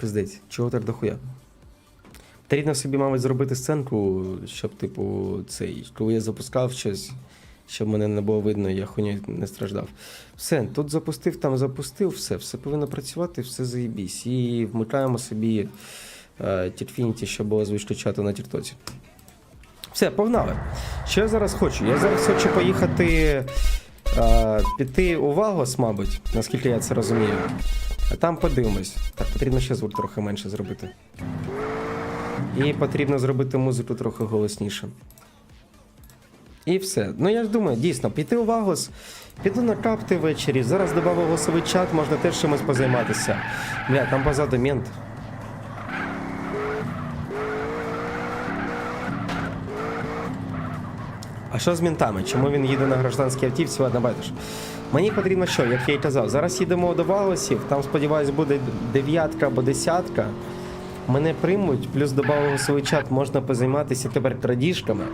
Пиздець, чого так дохуя? Потрібно собі, мабуть, зробити сценку, щоб, типу, цей, коли я запускав щось, щоб мене не було видно, я хуйню не страждав. Все, тут запустив, там запустив, все, все повинно працювати, все заєбісь. І вмикаємо собі е, Тітфініті, щоб було звичайно чату на тіктоці. Все, погнали. Що я зараз хочу? Я зараз хочу поїхати е, піти у Вагос, мабуть, наскільки я це розумію. А там подивимось. Так, потрібно ще звук трохи менше зробити. І потрібно зробити музику трохи голосніше. І все. Ну я ж думаю, дійсно, піти у Вагос, піду на капти ввечері. Зараз додав голосовий чат, можна теж чимось позайматися. Бля, там позаду мент. Що з ментами? Чому він їде на гражданській автівці? Ладно, байдуже. Мені потрібно що, як я й казав, зараз їдемо до Валосів, там, сподіваюсь, буде дев'ятка або десятка. Мене приймуть, плюс додав голосовий чат, можна позайматися тепер крадіжками.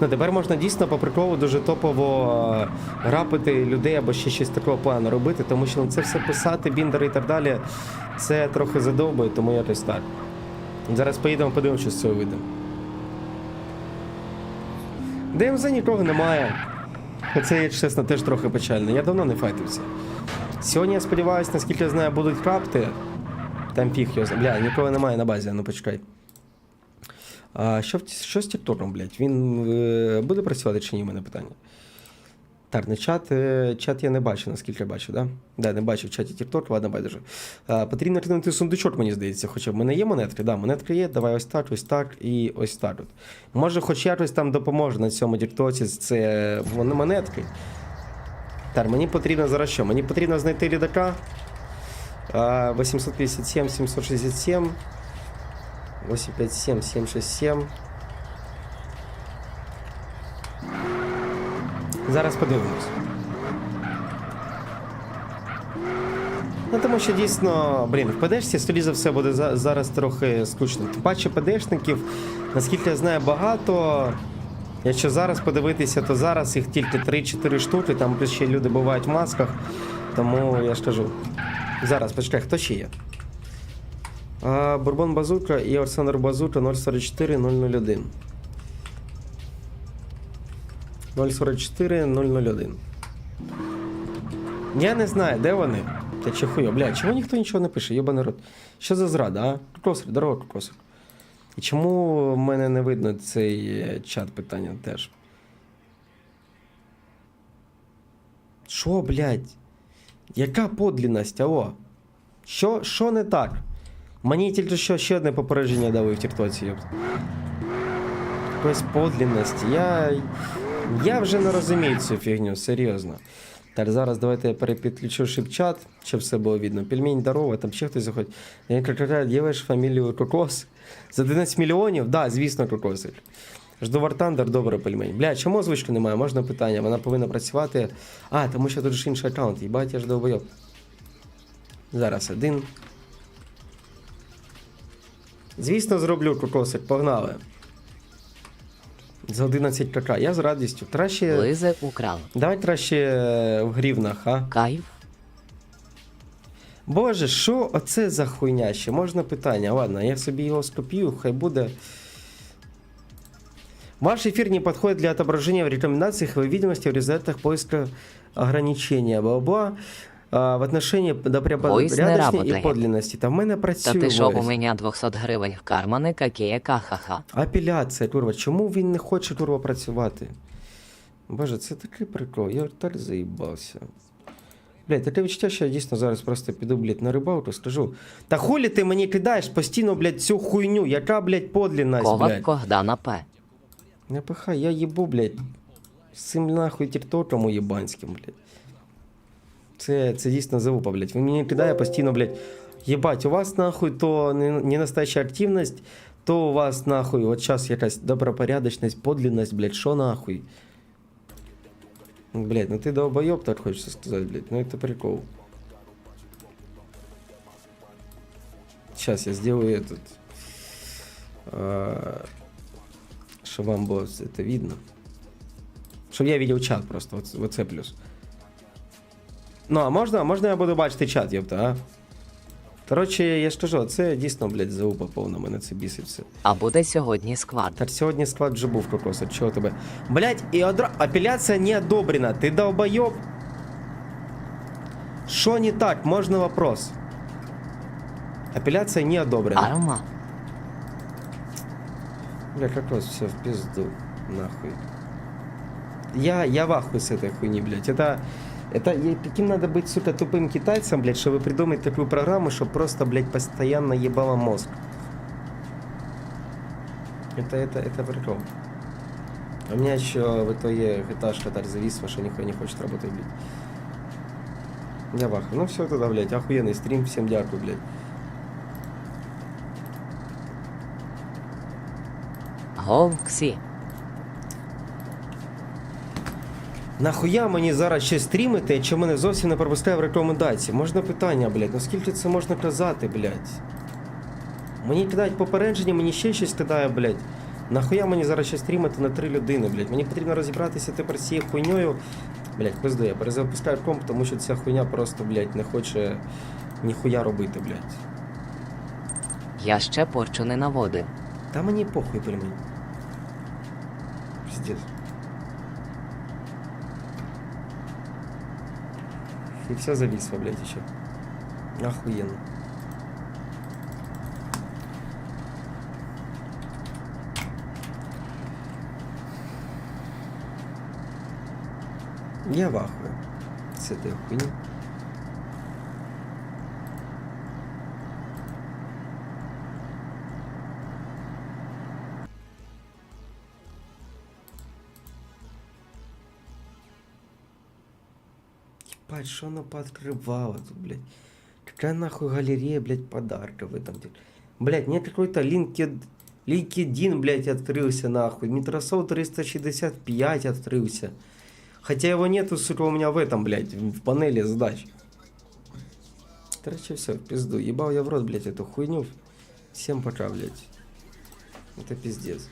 Ну тепер можна дійсно по приколу дуже топово е, грапити людей або ще щось такого плану робити, тому що ну, це все писати, біндери і так далі. Це трохи задовбує, тому якось так. Зараз поїдемо, подивимося, що з цього вийде. ДМЗ нікого немає. Це, чесно, теж трохи печально. Я давно не файтився. Сьогодні, я сподіваюся, наскільки я знаю, будуть крапти. Там фіг його. Бля, нікого немає на базі, ну почекай. А що, що з тіктором блядь? Він е, буде працювати чи ні, у мене питання. Так, на чат, е, чат я не бачу, наскільки я бачу, да? Да, не бачу в чаті TikTok, ладно, байдуже. А, потрібно кинути сундучок, мені здається, хоча. У мене є монетки, да, монетки є, давай ось так, ось так і ось так. От. Може, хоч якось там допоможе на цьому тіктоці, це монетки. Так, мені потрібно зараз що? Мені потрібно знайти рідака. А, 857, 767. 857, 767. Зараз подивимось. Ну, тому що дійсно, блін, в ПДшці, скоріше за все, буде за- зараз трохи скучно. Тим паче ПДшників, наскільки я знаю, багато. Якщо зараз подивитися, то зараз їх тільки 3-4 штуки, там плюс ще люди бувають в масках. Тому я ж кажу. Зараз, почекай, хто ще є? А, Бурбон Базука і Олександр Базука 044 001. 044 001. Я не знаю, де вони. Та чи хуйо, бля, чому ніхто нічого не пише, йоба народ. Що за зрада, а? Кокосик, здорово, кокосик. І чому в мене не видно цей е, чат питання теж? Що, блядь? Яка подлінність, алло? Що, що не так? Мені тільки що ще одне попередження дали в Тіктоці. Якоїсь подлінності. Я. Я вже не розумію цю фігню, серйозно. Так, зараз давайте я перепідключу шипчат, щоб все було видно. Пельмень здорово, там ще хтось заходить. Ділиш фамілію Кокос. За 11 мільйонів? Да, звісно, Кокосик. Жду Вартандер, добре пельмень. Бля, чому озвучки немає? Можна питання? Вона повинна працювати. А, тому що тут ж інший аккаунт. Їбать, я ж довбойоб. Зараз один. Звісно, зроблю кокосик, погнали. За 11 кк. Я з радістю. Краще. Лизе украл. Давай краще е, в грівнах, а? Кайф. Боже, що оце за хуйня ще? Можна питання? Ладно, я собі його скопію, хай буде. Ваш эфир не подходит для отображения в рекомендациях и видимости в результатах поиска ограничения. Бла-бла. А, в отношении до порядочности и подлинности. Та в мене Та працює. ти що, у мене 200 гривень в кармани, какие кахаха. Апеляція, курва. Чому він не хоче курва працювати? Боже, це такий прикол. Я так заїбався. Блядь, таке відчуття, що я дійсно зараз просто піду, блядь, на рибалку, скажу. Та хулі ти мені кидаєш постійно, блядь, цю хуйню, яка, блядь, подлінність, Ковак блядь. Когдана П. Не пихай, я їбу, блядь, з цим нахуй тіктоком уєбанським, блядь. Це, це дійсно залупа, блядь. Він мені кидає постійно, блядь. Єбать, у вас нахуй то не, не настояща активність, то у вас нахуй, от зараз якась добропорядочність, подлинність, блядь, що нахуй? Ну, Блядь, ну ти долбоёб, так хочеться сказати, блядь, ну это прикол. Сейчас я сделаю этот. а, Щоб вам було це видно. Щоб я видел чат просто, вот, вот це плюс. Ну, а можна, можна я буду бачити чат, ёпта, а? Коротше, я ж кажу, це дійсно, блядь, заупа повна, мене це бісить все. А буде сьогодні сквад. Так сьогодні склад вже був кокоса, чого тебе? Блять, і одра... апеляція не одобрена, ти долбойоб? Що не так? Можна вопрос. Апеляція не одобрена. Арма. Бля, кокос, все, в пизду. Нахуй. Я, я в ахуе с этой хуйни, блядь. Это, это каким надо быть, сука, тупым китайцем, блядь, чтобы придумать такую программу, чтобы просто, блядь, постоянно ебало мозг. Это, это, это прикол. А у меня еще в итоге этаж катарь завис, что нихуя не хочет работать, блядь. Я в ахуе. Ну все тогда, блядь, охуенный стрим, всем дякую, блядь. Говксі. Нахуя мені зараз ще стрімити, якщо мене зовсім не пропускає в рекомендації? Можна питання, блядь, ну скільки це можна казати, блядь? Мені кидають попередження, мені ще щось кидає, блядь. Нахуя мені зараз ще стрімити на три людини, блядь? Мені потрібно розібратися тепер з цією хуйньою. Блядь, пизду, я перезапускаю комп, тому що ця хуйня просто, блядь, не хоче ніхуя робити, блядь. Я ще порчу не наводив. Та мені похуй, пельмень. Пиздец. И все зависло, блядь, еще. Охуенно. Я в ахуе с этой хуйни. Ебать, что она пооткрывала тут, блядь? Какая нахуй галерея, блядь, подарков в этом деле? Блядь, мне какой-то LinkedIn, LinkedIn, блядь, открылся нахуй. Microsoft 365 открылся. Хотя его нету, сука, у меня в этом, блядь, в панели задач. Короче, все, пизду. Ебал я в рот, блядь, эту хуйню. Всем пока, блядь. Это пиздец.